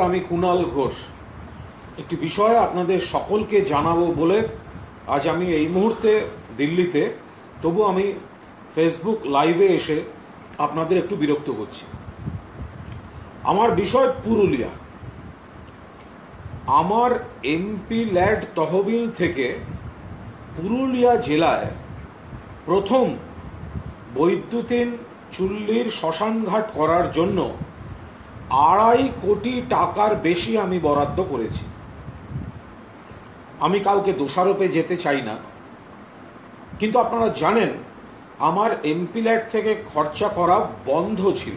আমি কুণাল ঘোষ। একটি বিষয় আপনাদের সকলকে জানাব বলে আজ আমি এই মুহূর্তে দিল্লিতে, তবু আমি ফেসবুক লাইভে এসে আপনাদের একটু বিরক্ত করছি। আমার বিষয় পুরুলিয়া। আমার এমপি ল্যাড তহবিল থেকে পুরুলিয়া জেলায় প্রথম বৈদ্যুতিন চুল্লির শ্মশানঘাট করার জন্য আড়াই কোটি টাকার বেশি আমি বরাদ্দ করেছি। আমি কাউকে দোষারোপে যেতে চাই না। কিন্তু আপনারা জানেন, আমার এমপি ল্যাড থেকে খরচা করা বন্ধ ছিল।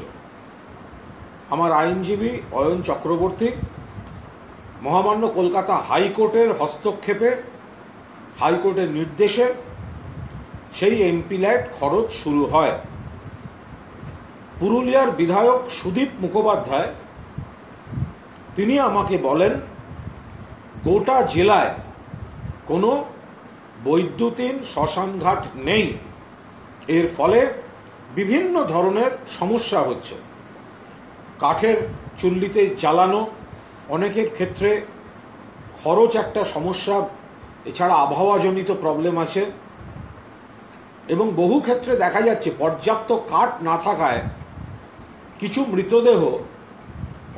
আমার আইনজীবী অয়ন চক্রবর্তী, মহামান্য কলকাতা হাইকোর্টের হস্তক্ষেপে, হাইকোর্টের নির্দেশে সেই এমপি ল্যাড খরচ শুরু হয়। পুরুলিয়ার বিধায়ক সুদীপ মুখোপাধ্যায়, তিনি আমাকে বলেন, গোটা জেলায় কোনো বৈদ্যুতিন শ্মশানঘাট নেই। এর ফলে বিভিন্ন ধরনের সমস্যা হচ্ছে। কাঠের চুল্লিতে জ্বালানো অনেকের ক্ষেত্রে খরচ একটা সমস্যা, এছাড়া আবহাওয়াজনিত প্রবলেম আছে। এবং বহু ক্ষেত্রে দেখা যাচ্ছে, পর্যাপ্ত কাঠ না থাকায় কিছু মৃতদেহ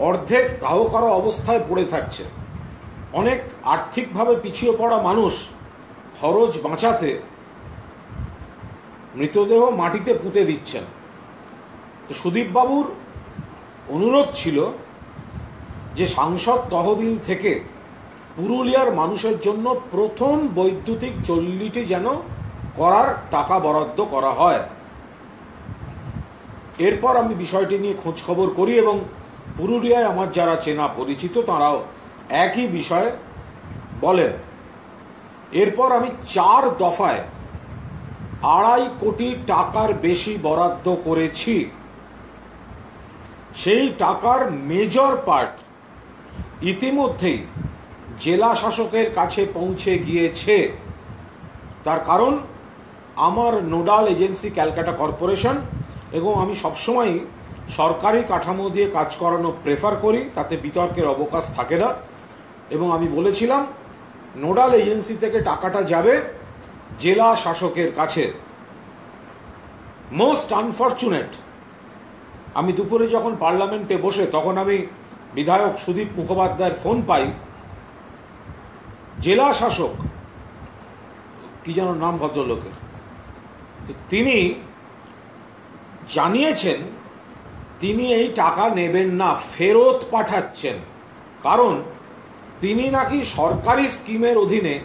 অর্ধেক দাহ করা অবস্থায় পড়ে থাকছে। অনেক আর্থিকভাবে পিছিয়ে পড়া মানুষ খরচ বাঁচাতে মৃতদেহ মাটিতে পুঁতে দিচ্ছেন। তো সুদীপবাবুর অনুরোধ ছিল যে সাংসদ তহবিল থেকে পুরুলিয়ার মানুষের জন্য প্রথম বৈদ্যুতিক চল্লিটি যেন করার টাকা বরাদ্দ করা হয়। এরপর আমি বিষয়টি নিয়ে খোঁজ খবর করি এবং পুরুলিয়ায় আমার যারা চেনা পরিচিত, তারাও একই বিষয়ে বলেন। এরপর আমি চার দফায় আড়াই কোটি টাকার বেশি বরাদ্দ করেছি। সেই টাকার মেজর পার্ট ইতিমধ্যেই জেলা শাসকের কাছে পৌঁছে গিয়েছে। তার কারণ, আমার নোডাল এজেন্সি ক্যালকাটা কর্পোরেশন এবং আমি সবসময় সরকারি কাঠামো দিয়ে কাজ করানো প্রেফার করি, তাতে বিতর্কের অবকাশ থাকে না। এবং আমি বলেছিলাম, নোডাল এজেন্সি থেকে টাকাটা যাবে জেলা শাসকের কাছে। মোস্ট আনফর্চুনেট আমি দুপুরে যখন পার্লামেন্টে বসে, তখন আমি বিধায়ক সুদীপ মুখোপাধ্যায়ের ফোন পাই। জেলা শাসক, কি যেন নাম ভদ্রলোকের। তিনি জানিয়েছেন, তিনি এই টাকা নেবেন না, ফেরত পাঠাচ্ছেন। কারণ, তিনি নাকি সরকারি স্কিমের অধীনে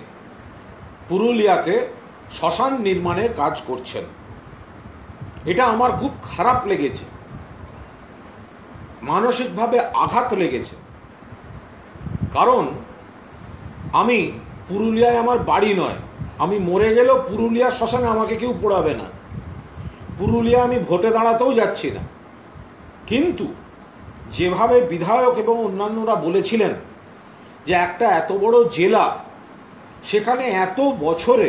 পুরুলিয়াতে শ্মশান নির্মাণের কাজ করছেন। এটা আমার খুব খারাপ লেগেছে। মানসিকভাবে আঘাত লেগেছে। কারণ, আমি পুরুলিয়ায় আমার বাড়ি নয়। আমি মরে গেলেও পুরুলিয়া শ্মশানে আমাকে কেউ পোড়াবে না। পুরুলিয়া আমি ভোটে দাঁড়াতেও যাচ্ছি না। কিন্তু যেভাবে বিধায়ক এবং অন্যান্যরা বলেছিলেন যে একটা এত বড় জেলা, সেখানে এত বছরে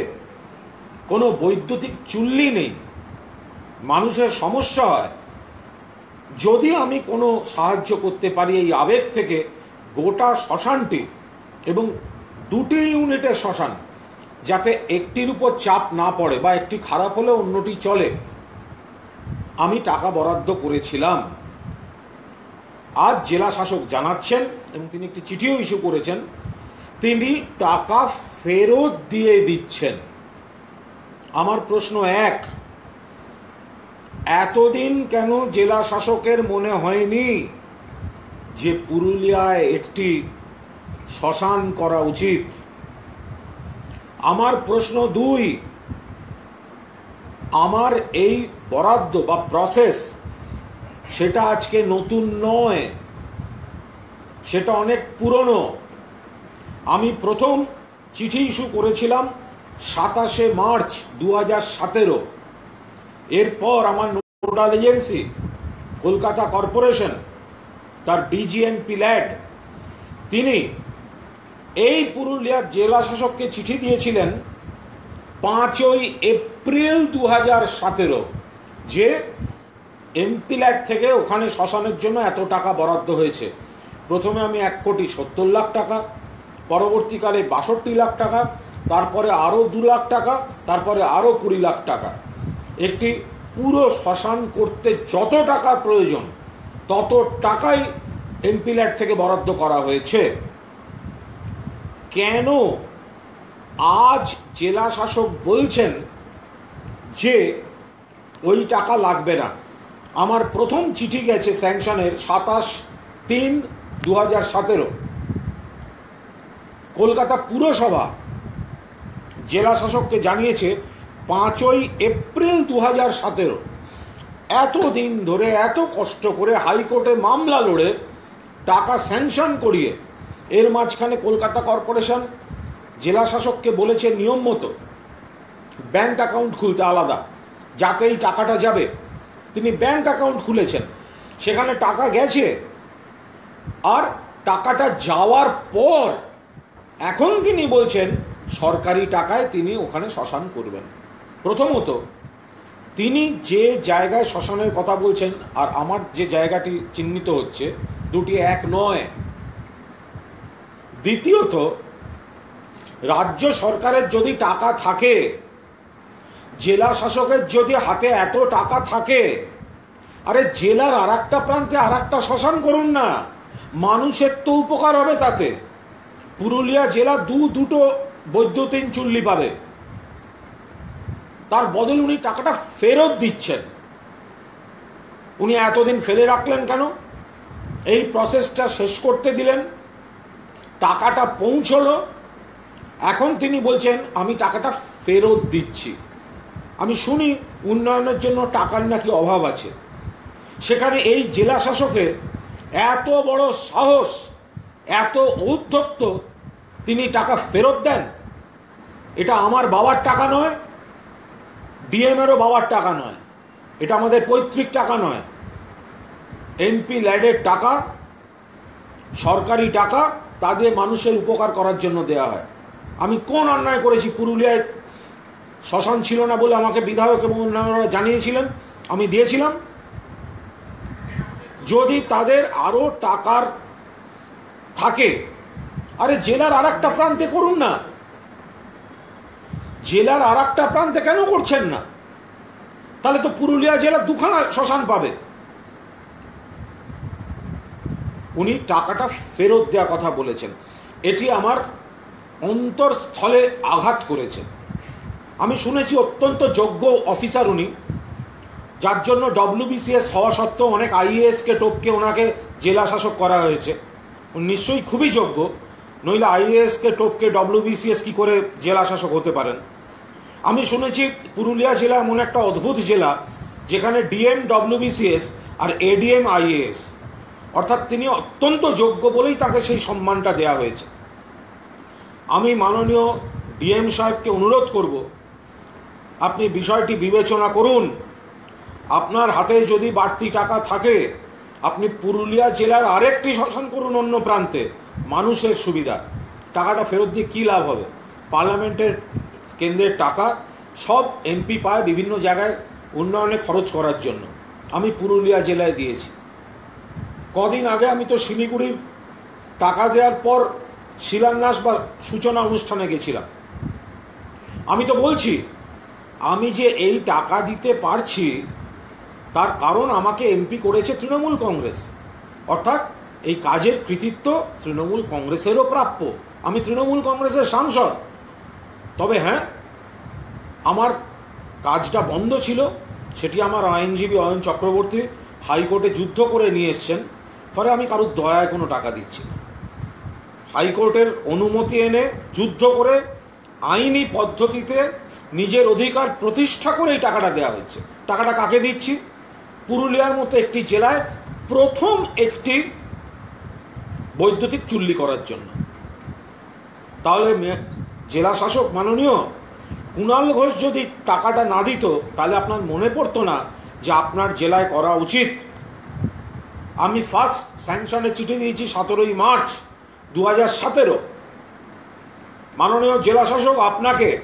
কোনো বৈদ্যুতিক চুল্লি নেই, মানুষের সমস্যা হয়, যদি আমি কোনো সাহায্য করতে পারি এই আবেগ থেকে, গোটা শ্মশানটি এবং দুটি ইউনিটের শ্মশান, যাতে একটির উপর চাপ না পড়ে বা একটি খারাপ হলে অন্যটি চলে আমি টাকা বরাদ্দ করেছিলাম। আজ জেলা শাসক জানাচ্ছেন এবং তিনি একটি চিঠিও ইস্যু করেছেন, তিনি টাকা ফেরত দিয়ে দিচ্ছেন। আমার প্রশ্ন এক, এতদিন কেন জেলা শাসকের মনে হয়নি যে পুরুলিয়ায় একটি শ্মশান করা উচিত? আমার প্রশ্ন দুই আমার এই বরাদ্দ বা প্রসেস সেটা আজকে নতুন নয়। সেটা অনেক পুরনো। আমি প্রথম চিঠি ইস্যু করেছিলাম সাতাশে মার্চ দু হাজার সতেরো। এরপর আমার নোডাল এজেন্সি, কলকাতা কর্পোরেশন, তার ডিজিএনপি ল্যাড, তিনি এই পুরুলিয়ার জেলা শাসককে চিঠি দিয়েছিলেন পাঁচই এপ্রিল দু হাজার সতেরো, যে এমপি ল্যাড থেকে ওখানে শ্মশানের জন্য এত টাকা বরাদ্দ হয়েছে। প্রথমে আমি এক কোটি সত্তর লাখ টাকা, পরবর্তীকালে বাষট্টি লাখ টাকা, তারপরে আরও দু লাখ টাকা, তারপরে আরও কুড়ি লাখ টাকা। একটি পুরো শ্মশান করতে যত টাকা প্রয়োজন, তত টাকাই এমপি ল্যাট থেকে বরাদ্দ করা হয়েছে। কেন আজ জেলা শাসক বলছেন যে ওই টাকা লাগবে না। আমার প্রথম চিঠি গেছে স্যাংশনের সাতাশ তিন দু হাজার সতেরো। কলকাতা পুরসভা জেলা শাসককে জানিয়েছে, পাঁচই এপ্রিল দু হাজার সতেরো। এতদিন ধরে এত কষ্ট করে হাইকোর্টে মামলা লড়ে, টাকা স্যাংশন করিয়ে, এর মাঝখানে কলকাতা কর্পোরেশন জেলা শাসককে বলেছে নিয়ম মতো ব্যাংক অ্যাকাউন্ট খুলতে আলাদা যাতে এই টাকাটা যাবে। তিনি ব্যাংক অ্যাকাউন্ট খুলেছেন, সেখানে টাকা গেছে। আর টাকাটা যাওয়ার পর এখন তিনি বলছেন, সরকারি টাকায় তিনি ওখানে শ্মশান করবেন। প্রথমত, তিনি যে জায়গায় শ্মশানের কথা বলছেন, আর আমার যে জায়গাটি চিহ্নিত হচ্ছে, দুটি এক নয়। দ্বিতীয়ত রাজ্য সরকারের যদি টাকা থাকে, জেলা শাসকের যদি হাতে এত টাকা থাকে, আরে জেলার আর একটা প্রান্তে আর একটা শ্মশান করুন না, মানুষের তো উপকার হবে তাতে। পুরুলিয়া জেলা দু দুটো বৈদ্যুতিন চুল্লি পাবে। তার বদলে উনি টাকাটা ফেরত দিচ্ছেন। উনি এতদিন ফেলে রাখলেন কেন? এই প্রসেসটা শেষ করতে দিলেন। টাকাটা পৌঁছলো এখন তিনি বলছেন, আমি টাকাটা ফেরত দিচ্ছি। আমি শুনি উন্নয়নের জন্য টাকার নাকি অভাব আছে। সেখানে এই জেলা শাসকের এত বড় সাহস, এত ঔদ্ধত্য, তিনি টাকা ফেরত দেন? এটা আমার বাবার টাকা নয় ডিএমেরও বাবার টাকা নয়। এটা আমাদের পৈতৃক টাকা নয়। এমপি ল্যাডের টাকা, সরকারি টাকা তাদের মানুষের উপকার করার জন্য দেয়া হয়। আমি কোন অন্যায় করেছি? পুরুলিয়ায় শ্মশান ছিল না বলে আমাকে বিধায়ক এবং অন্যান্যরা জানিয়েছিলেন। আমি দিয়েছিলাম। যদি তাদের আরও টাকার থাকে, আরে জেলার আর একটা প্রান্তে করুন না। জেলার আর একটা প্রান্তে কেন করছেন না? তাহলে তো পুরুলিয়া জেলা দুখানা শ্মশান পাবে। উনি টাকাটা ফেরত দেওয়ার কথা বলেছেন। এটি আমার অন্তরস্থলে আঘাত করেছে। আমি শুনেছি অত্যন্ত যোগ্য অফিসার উনি, যার জন্য ডব্লিউবিসিএস হওয়া সত্ত্বেও অনেক আইএএসকে টপকে ওনাকে জেলা শাসক করা হয়েছে। নিশ্চয়ই খুবই যোগ্য, নইলে আইএএসকে টপকে ডব্লিউবিসিএস কি করে জেলা শাসক হতে পারেন? আমি শুনেছি পুরুলিয়া জেলা এমন একটা অদ্ভুত জেলা, যেখানে ডিএম ডব্লিউবিসিএস আর এডিএম আইএএস অর্থাৎ তিনি অত্যন্ত যোগ্য বলেই তাকে সেই সম্মানটা দেয়া হয়েছে। আমি মাননীয় ডিএম সাহেবকে অনুরোধ করব, আপনি বিষয়টি বিবেচনা করুন। আপনার হাতে যদি বাড়তি টাকা থাকে, আপনি পুরুলিয়া জেলার আরেকটি শাসন করুন অন্য প্রান্তে। মানুষের সুবিধা। টাকাটা ফেরত দিয়ে কী লাভ হবে? পার্লামেন্টের কেন্দ্রের টাকা সব এমপি পায় বিভিন্ন জায়গায় উন্নয়নে খরচ করার জন্য। আমি পুরুলিয়া জেলায় দিয়েছি। কদিন আগে আমি তো শিলিগুড়ির টাকা দেওয়ার পর শিলান্যাস বা সূচনা অনুষ্ঠানে গেছিলাম। আমি তো বলছি, আমি যে এই টাকা দিতে পারছি, তার কারণ আমাকে এমপি করেছে তৃণমূল কংগ্রেস। অর্থাৎ এই কাজের কৃতিত্ব তৃণমূল কংগ্রেসেরও প্রাপ্য। আমি তৃণমূল কংগ্রেসের সাংসদ। তবে হ্যাঁ আমার কাজটা বন্ধ ছিল। সেটি আমার আইনজীবী অয়ন চক্রবর্তী হাইকোর্টে যুদ্ধ করে নিয়ে এসছেন। ফলে আমি কারোর দয়ায় কোনো টাকা দিচ্ছি না। হাইকোর্টের অনুমতি এনে যুদ্ধ করে আইনি পদ্ধতিতে নিজের অধিকার প্রতিষ্ঠা করে এই টাকাটা দেওয়া হচ্ছে টাকাটা কাকে দিচ্ছি? পুরুলিয়ার মতো একটি জেলায় প্রথম একটি বৈদ্যুতিক চুল্লি করার জন্য। তাহলে জেলা শাসক মাননীয় কুণাল ঘোষ যদি টাকাটা না দিত, তাহলে আপনার মনে পড়তো না যে আপনার জেলায় করা উচিত। আমি ফার্স্ট স্যাংশনে চিঠি দিয়েছি সতেরোই মার্চ। দু হাজার সতেরো। মাননীয় জেলা শাসক আপনাকে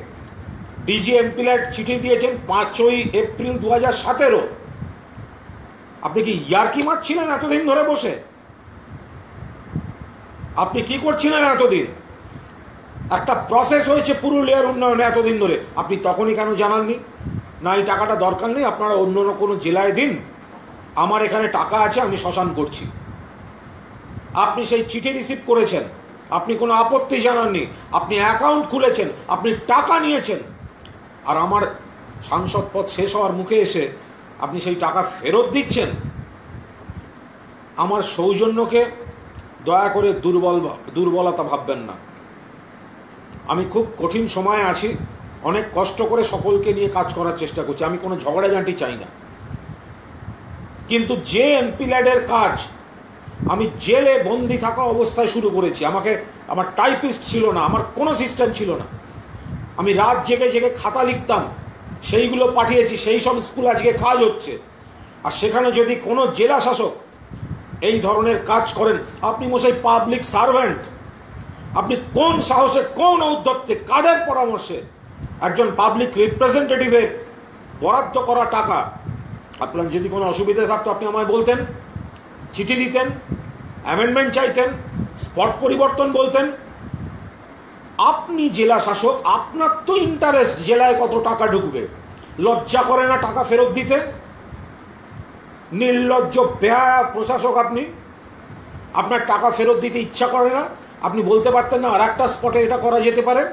ডিজি এমপিল্যাট চিঠি দিয়েছেন পাঁচই এপ্রিল দু হাজার সতেরো। আপনি কি ইয়ারকি মারছিলেন এতদিন ধরে বসে? আপনি কি করছিলেন এতদিন? একটা প্রসেস হয়েছে পুরুলিয়ার উন্নয়নে এতদিন ধরে। আপনি তখনই কেন জানাননি? না, এই টাকাটা দরকার নেই, আপনারা অন্য কোনো জেলায় দিন। আমার এখানে টাকা আছে, আমি শ্মশান করছি। আপনি সেই চিঠি রিসিভ করেছেন। আপনি কোনো আপত্তি জানাননি। আপনি অ্যাকাউন্ট খুলেছেন। আপনি টাকা নিয়েছেন। আর আমার সাংসদ পদ শেষ হওয়ার মুখে এসে আপনি সেই টাকা ফেরত দিচ্ছেন। আমার সৌজন্যকে দয়া করে দুর্বল দুর্বলতা ভাববেন না। আমি খুব কঠিন সময়ে আছি। অনেক কষ্ট করে সকলকে নিয়ে কাজ করার চেষ্টা করছি। আমি কোনো ঝগড়াঝাঁটি চাই না। কিন্তু যে এমপি ল্যাডের কাজ আমি জেলে বন্দি থাকা অবস্থায় শুরু করেছি। আমাকে, আমার টাইপিস্ট ছিল না, আমার কোনো সিস্টেম ছিল না। আমি রাত জেগে জেগে খাতা লিখতাম, সেইগুলো পাঠিয়েছি, সেই সব স্কুল আজকে কাজ হচ্ছে। আর সেখানে যদি কোনো জেলা শাসক এই ধরনের কাজ করেন, আপনি মশাই পাবলিক সার্ভেন্ট আপনি কোন সাহসে, কোন ঔদ্ধত্যে, কাদের পরামর্শে একজন পাবলিক রিপ্রেজেন্টেটিভের বরাদ্দ করা টাকা? আপনার যদি কোনো অসুবিধা থাকতো, আপনি আমায় বলতেন। চিঠি দিতেন অ্যামেন্ডমেন্ট চাইতেন স্পট পরিবর্তন বলতেন। আপনি জেলা শাসক, আপনার তো ইন্টারেস্ট জেলায় কত টাকা ঢুকবে? লজ্জা করে না টাকা ফেরত দিতে? নির্লজ্জ বেহায়া প্রশাসক আপনি। আপনার টাকা ফেরত দিতে ইচ্ছা করে না। আপনি বলতে পারতেন না আর একটা স্পটে এটা করা যেতে পারে।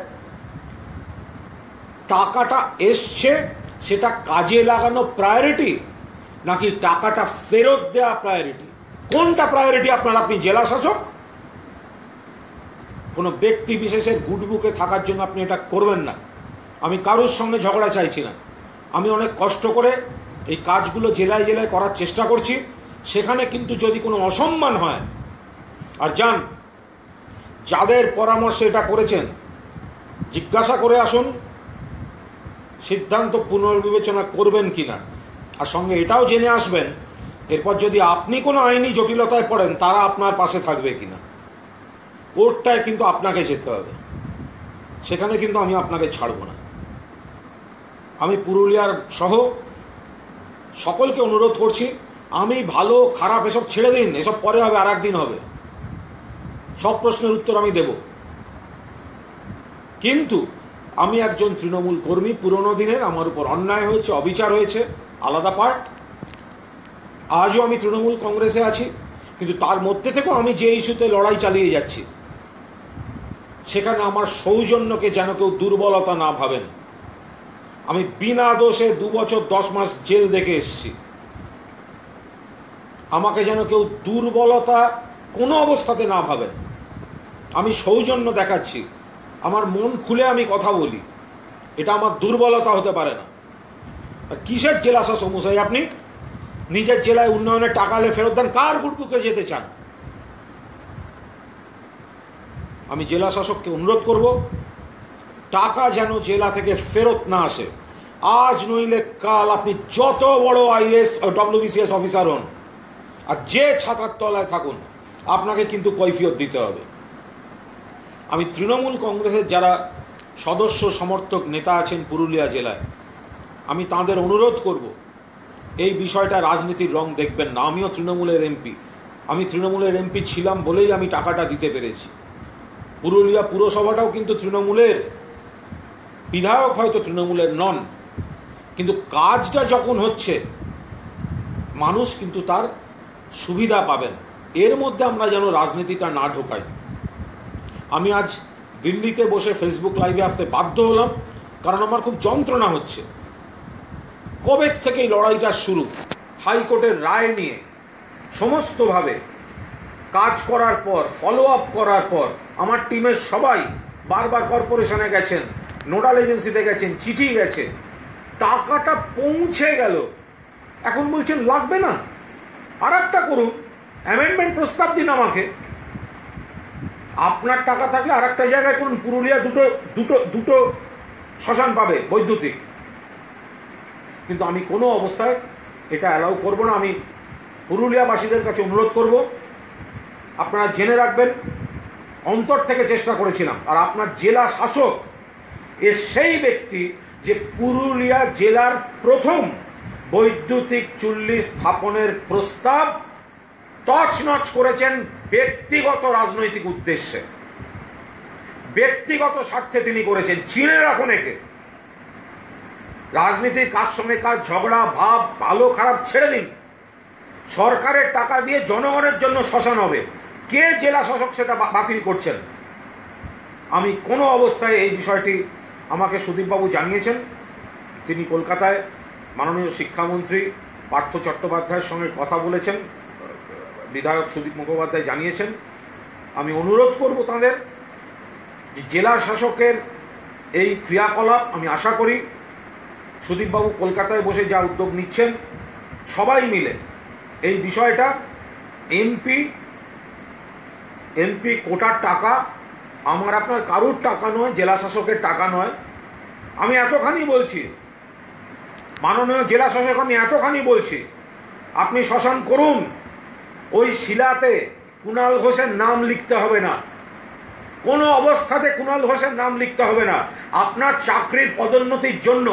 টাকাটা এসছে, সেটা কাজে লাগানো প্রায়োরিটি নাকি টাকাটা ফেরত দেওয়া প্রায়োরিটি কোনটা প্রায়োরিটি আপনার? আপনি জেলা শাসক? কোনো ব্যক্তি বিশেষের গুডবুকে থাকার জন্য আপনি এটা করবেন না। আমি কারোর সঙ্গে ঝগড়া চাইছি না। আমি অনেক কষ্ট করে এই কাজগুলো জেলায় জেলায় করার চেষ্টা করছি। সেখানে কিন্তু যদি কোনো অসম্মান হয়, আর যান, যাদের পরামর্শে এটা করেছেন, জিজ্ঞাসা করে আসুন, সিদ্ধান্ত পুনর্বিবেচনা করবেন কিনা। আর সঙ্গে এটাও জেনে আসবেন এরপর যদি আপনি কোনো আইনি জটিলতায় পড়েন, তারা আপনার পাশে থাকবে কিনা? কোর্টটায় কিন্তু আপনাকে যেতে হবে। সেখানে কিন্তু আমি আপনাকে ছাড়ব না। আমি পুরুলিয়ার সহ সকলকে অনুরোধ করছি, আমি ভালো, খারাপ এসব ছেড়ে দিন, এসব পরে হবে, আর একদিন হবে। সব প্রশ্নের উত্তর আমি দেব। কিন্তু আমি একজন তৃণমূল কর্মী, পুরনো দিনের আমার উপর অন্যায় হয়েছে, অবিচার হয়েছে, আলাদা পার্ট আজও আমি তৃণমূল কংগ্রেসে আছি, কিন্তু তার মধ্যে থেকেও আমি যে ইস্যুতে লড়াই চালিয়ে যাচ্ছি, সেখানে আমার সৌজন্যকে যেন কেউ দুর্বলতা না ভাবেন। আমি বিনা দোষে দু বছর দশ মাস জেল দেখে এসেছি। আমাকে যেন কেউ দুর্বলতা কোনো অবস্থাতে না ভাবেন। আমি সৌজন্য দেখাচ্ছি। আমার মন খুলে আমি কথা বলি। এটা আমার দুর্বলতা হতে পারে না। কিসের জেলা শাসক মশাই আপনি? নিজের জেলায় উন্নয়নের টাকা হলে ফেরত দেন, কার গুটবুকে যেতে চান? আমি জেলা শাসককে অনুরোধ করব, টাকা যেন জেলা থেকে ফেরত না আসে। আজ নইলে কাল আপনি যত বড় আইএস ডব্লিউবিসিএস অফিসার হন, আর যে ছাতার তলায় থাকুন, আপনাকে কিন্তু কৈফিয়ত দিতে হবে। আমি তৃণমূল কংগ্রেসের যারা সদস্য সমর্থক নেতা আছেন পুরুলিয়া জেলায়, আমি তাদের অনুরোধ করব এই বিষয়টা রাজনীতির রং দেখবেন না। আমিও তৃণমূলের এমপি। আমি তৃণমূলের এমপি ছিলাম বলেই আমি টাকাটা দিতে পেরেছি। পুরুলিয়া পুরসভাটাও কিন্তু তৃণমূলের। বিধায়ক হয়তো তৃণমূলের নন। কিন্তু কাজটা যখন হচ্ছে, মানুষ কিন্তু তার সুবিধা পাবেন। এর মধ্যে আমরা যেন রাজনীতিটা না ঢোকাই। আমি আজ দিল্লিতে বসে ফেসবুক লাইভে আসতে বাধ্য হলাম, কারণ আমার খুব যন্ত্রণা হচ্ছে। কবে থেকেই লড়াইটা শুরু? হাইকোর্টের রায় নিয়ে সমস্তভাবে কাজ করার পর ফলো আপ করার পর, আমার টিমের সবাই বারবার কর্পোরেশনে গেছেন, নোডাল এজেন্সিতে গেছেন চিঠি গেছে। টাকাটা পৌঁছে গেল। এখন বলছেন, লাগবে না। আর একটা করুন। অ্যামেন্ডমেন্ট প্রস্তাব দিন আমাকে। আপনার টাকা থাকলে আর একটা জায়গায় করুন। পুরুলিয়া দুটো দুটো দুটো শ্মশান পাবে বৈদ্যুতিক। কিন্তু আমি কোনো অবস্থায় এটা অ্যালাউ করব না। আমি পুরুলিয়াবাসীদের কাছে অনুরোধ করব, আপনারা জেনে রাখবেন, অন্তর থেকে চেষ্টা করেছিলাম, আর আপনার জেলা শাসক এ সেই ব্যক্তি যে পুরুলিয়া জেলার প্রথম বৈদ্যুতিক চুল্লি স্থাপনের প্রস্তাব তছনছ করেছেন ব্যক্তিগত রাজনৈতিক উদ্দেশ্যে। ব্যক্তিগত স্বার্থে তিনি করেছেন। চিনে রাখুন একে। রাজনীতির কাজ সঙ্গে কাজ, ঝগড়া, ভাব, ভালো খারাপ ছেড়ে দিন। সরকারের টাকা দিয়ে জনগণের জন্য শ্মশান হবে। কে জেলা শাসক সেটা বাতিল করছেন? আমি কোনো অবস্থায় এই বিষয়টি আমাকে সুদীপবাবু জানিয়েছেন। তিনি কলকাতায় মাননীয় শিক্ষামন্ত্রী পার্থ চট্টোপাধ্যায়ের সঙ্গে কথা বলেছেন, বিধায়ক সুদীপ মুখোপাধ্যায় জানিয়েছেন। আমি অনুরোধ করব তাদের যে জেলা শাসকের এই ক্রিয়াকলাপ আমি আশা করি সুদীপবাবু কলকাতায় বসে যা উদ্যোগ নিচ্ছেন, সবাই মিলে এই বিষয়টা, এমপি এমপি কোটার টাকা, আমার আপনার কারুর টাকা নয় জেলা শাসকের টাকা নয়। আমি এতখানি বলছি, মাননীয় জেলা শাসক আমি এতখানি বলছি, আপনি শ্মশান করুন, ওই শিলাতে কুণাল ঘোষের নাম লিখতে হবে না। কোনো অবস্থাতে কুণাল ঘোষের নাম লিখতে হবে না। আপনার চাকরির পদোন্নতির জন্য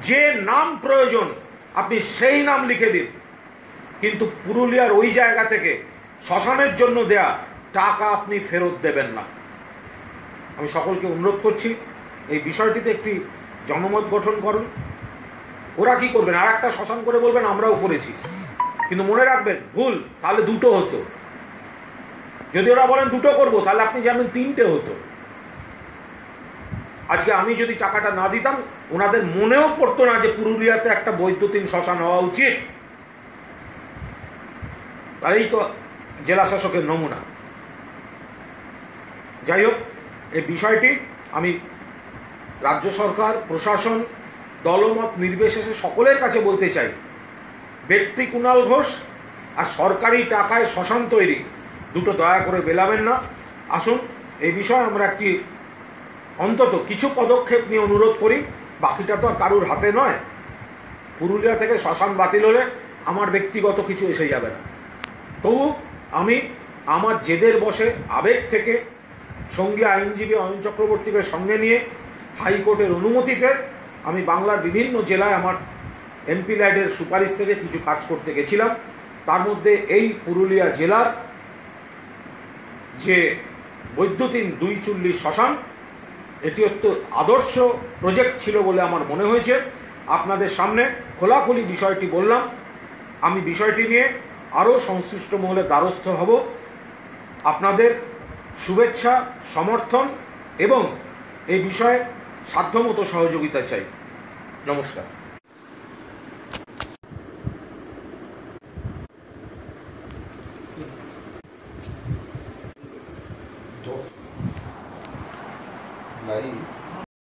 যে নাম প্রয়োজন, আপনি সেই নাম লিখে দিন। কিন্তু পুরুলিয়ার ওই জায়গা থেকে শ্মশানের জন্য দেয়া টাকা আপনি ফেরত দেবেন না। আমি সকলকে অনুরোধ করছি, এই বিষয়টিতে একটি জনমত গঠন করুন। ওরা কি করবেন? আর একটা শ্মশান করে বলবেন, আমরাও করেছি। কিন্তু মনে রাখবেন, ভুল, তাহলে দুটো হতো। যদি ওরা বলেন দুটো করব, তাহলে আপনি জানবেন তিনটে হতো। আজকে আমি যদি টাকাটা না দিতাম ওনাদের মনেও পড়তো না যে পুরুলিয়াতে একটা বৈদ্যুতিন শ্মশান হওয়া উচিত। তাই তো জেলা শাসকের নমুনা। যাই হোক, এই বিষয়টি আমি রাজ্য সরকার, প্রশাসন, দলমত নির্বিশেষে সকলের কাছে বলতে চাই। ব্যক্তি কুণাল ঘোষ আর সরকারি টাকায় শ্মশান তৈরি, দুটো দয়া করে বেলাবেন না। আসুন, এই বিষয়ে আমরা একটি অন্তত কিছু পদক্ষেপ নিয়ে অনুরোধ করি। বাকিটা তো আর কারুর হাতে নয়। পুরুলিয়া থেকে শ্মশান বাতিল হলে আমার ব্যক্তিগত কিছু এসে যাবে না। তবু আমি আমার জেদের বসে আবেগ থেকে সঙ্গী আইনজীবী অয়ন চক্রবর্তীকে সঙ্গে নিয়ে হাইকোর্টের অনুমতিতে আমি বাংলার বিভিন্ন জেলায় আমার এমপি ল্যাডের সুপারিশ থেকে কিছু কাজ করতে গেছিলাম। তার মধ্যে এই পুরুলিয়া জেলার যে বৈদ্যুতিন দুই চুল্লিশ শ্মশান এটি অত্য আদর্শ প্রজেক্ট ছিল বলে আমার মনে হয়েছে। আপনাদের সামনে খোলাখুলি বিষয়টি বললাম। আমি বিষয়টি নিয়ে আরও সংশ্লিষ্ট মহলে দ্বারস্থ হব। আপনাদের শুভেচ্ছা, সমর্থন এবং এই বিষয়ে সাধ্যমতো সহযোগিতা চাই। নমস্কার।